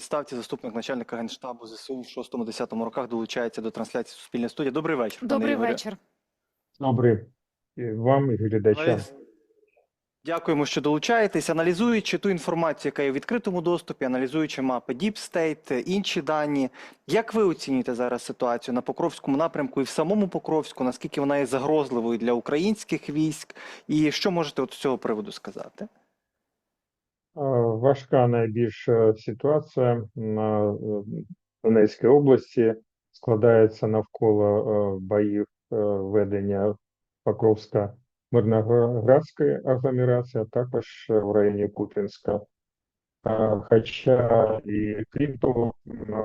відставці, заступник начальника генштабу ЗСУ в 6-10 роках долучається до трансляції Суспільне студія. Добрий вечір. Добрий Ігорю. вечір. Добрий вам і глядачам. Дякуємо, що долучаєтесь. Аналізуючи ту інформацію, яка є в відкритому доступі, аналізуючи мапи Deep State, інші дані. Як ви оцінюєте зараз ситуацію на Покровському напрямку і в самому Покровську? Наскільки вона є загрозливою для українських військ? І що можете от з цього приводу сказати? Важка найбільш е, ситуація на е, Донецькій області складається навколо е, боїв ведення Покровська Мирноградської агломерації, а також в районі Куп'янська. Хоча і крім того,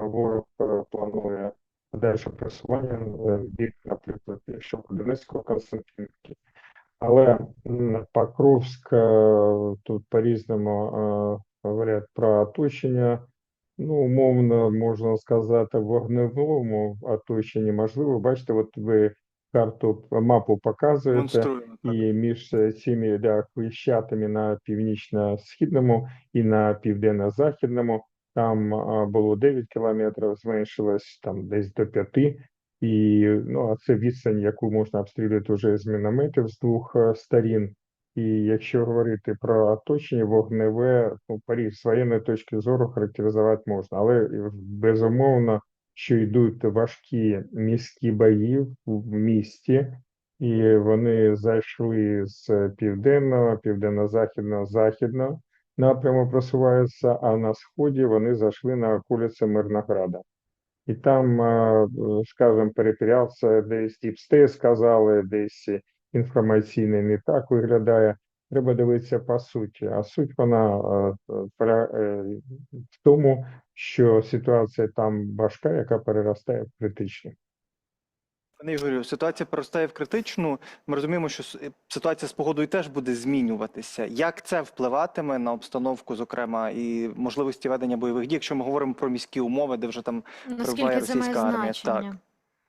ворог планує подальше просування в бік, наприклад, якщо Донецького Константинівки. Але Покровськ, е, тут по-різному е, говорять про оточення. Ну, умовно можна сказати, в вогневому оточенні можливо. Бачите, от ви карту мапу показуєте, і між е, цими да, хрещатами на північно-східному і на південно-західному там було 9 кілометрів, зменшилось там десь до 5. І ну, а це відстань, яку можна обстрілювати вже з мінометів з двох е, сторін. І якщо говорити про оточення вогневе, ну, Париж з воєнної точки зору характеризувати можна, але е, безумовно, що йдуть важкі міські бої в місті, і вони зайшли з південного, південно-західного, західного напряму просуваються, а на сході вони зайшли на околиці Мирнограда. І там, е, скажімо, перепірявся, десь діпстей сказали, десь інформаційний не так виглядає. Треба дивитися по суті. А суть вона е, е, в тому, що ситуація там важка, яка переростає в критичну. Пане Ігорю, ситуація переростає в критичну. Ми розуміємо, що ситуація з погодою теж буде змінюватися. Як це впливатиме на обстановку, зокрема, і можливості ведення бойових дій, якщо ми говоримо про міські умови, де вже там має російська армія, значення?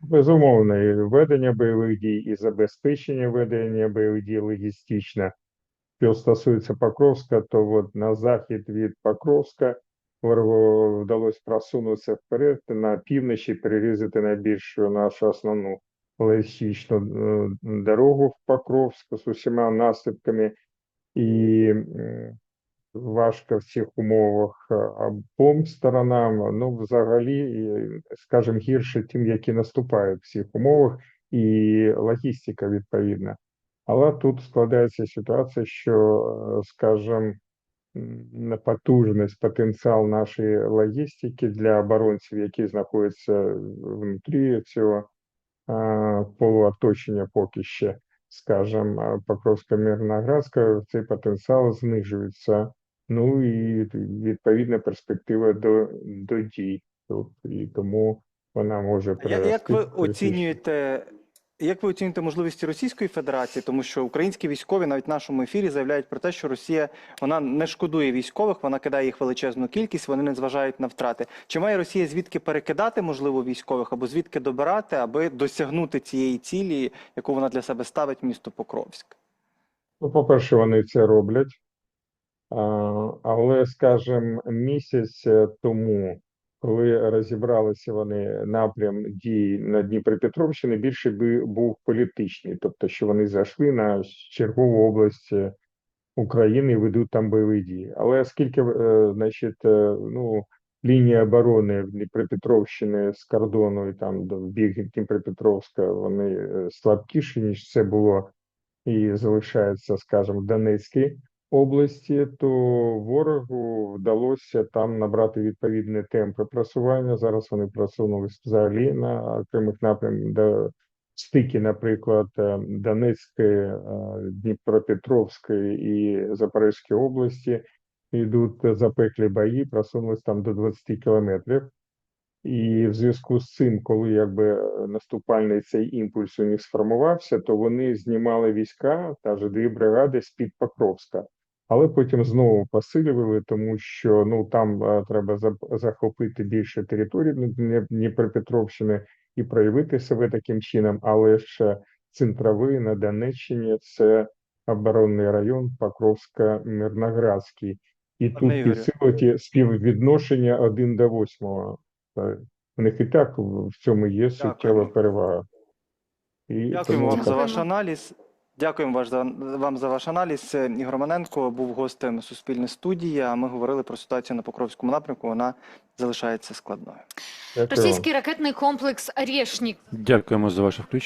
Безумовно, і ведення бойових дій, і забезпечення ведення бойових дій логістично. Що стосується Покровська, то от на захід від Покровська ворогу вдалося просунутися вперед на півночі, перерізати найбільшу нашу основну логістичну е, дорогу в Покровську з усіма наслідками. І важко в цих умовах е, обом сторонам. Ну, взагалі, скажімо, гірше тим, які наступають в цих умовах, і логістика відповідна. Але тут складається ситуація, що, е, скажімо, потужність, потенціал нашої логістики для оборонців, які знаходяться внутрі цього полуоточення поки ще, скажімо, Покровська Мирноградська, цей потенціал знижується. Ну і відповідна перспектива до, до дій тут, і тому вона може Я- перерости. Як ви оцінюєте, як ви оцінюєте можливості Російської Федерації, тому що українські військові навіть в нашому ефірі заявляють про те, що Росія вона не шкодує військових, вона кидає їх величезну кількість, вони не зважають на втрати. Чи має Росія звідки перекидати можливо військових або звідки добирати, аби досягнути цієї цілі, яку вона для себе ставить місто Покровськ? Ну, по-перше, вони це роблять. Але, скажімо, місяць тому, коли розібралися вони напрям дій на Дніпропетровщині, більше би був політичний, тобто, що вони зайшли на чергову область е, України і ведуть там бойові дії. Але оскільки, е, значить, е, ну, лінія оборони Дніпропетровщини з кордону і там до в бік Дніпропетровська, вони слабкіші, ніж це було і залишається, скажімо, в Донецькій області, то ворогу вдалося там набрати відповідні темпи просування. Зараз вони просунулись взагалі на окремих напрямках, де стики, наприклад, е, Донецької, е, Дніпропетровської і Запорізької області йдуть запеклі бої, просунулись там до 20 кілометрів. І в зв'язку з цим, коли якби наступальний цей імпульс у них сформувався, то вони знімали війська, та ж дві бригади з-під Покровська, але потім знову посилювали, тому що ну там е, треба захопити більше території Дніпропетровщини і проявити себе таким чином. Але ж центровий на Донеччині це оборонний район Покровська-Мирноградський. І Пане тут підсилити співвідношення 1 до 8. У них і так в цьому є суттєва перевага. І Дякуємо тому вам за ваш аналіз. Дякуємо вам за ваш аналіз. Ігор Маненко був гостем Суспільне студії. А ми говорили про ситуацію на Покровському напрямку. Вона залишається складною. Дякую. Російський ракетний комплекс «Рєшнік». Дякуємо за ваше включення.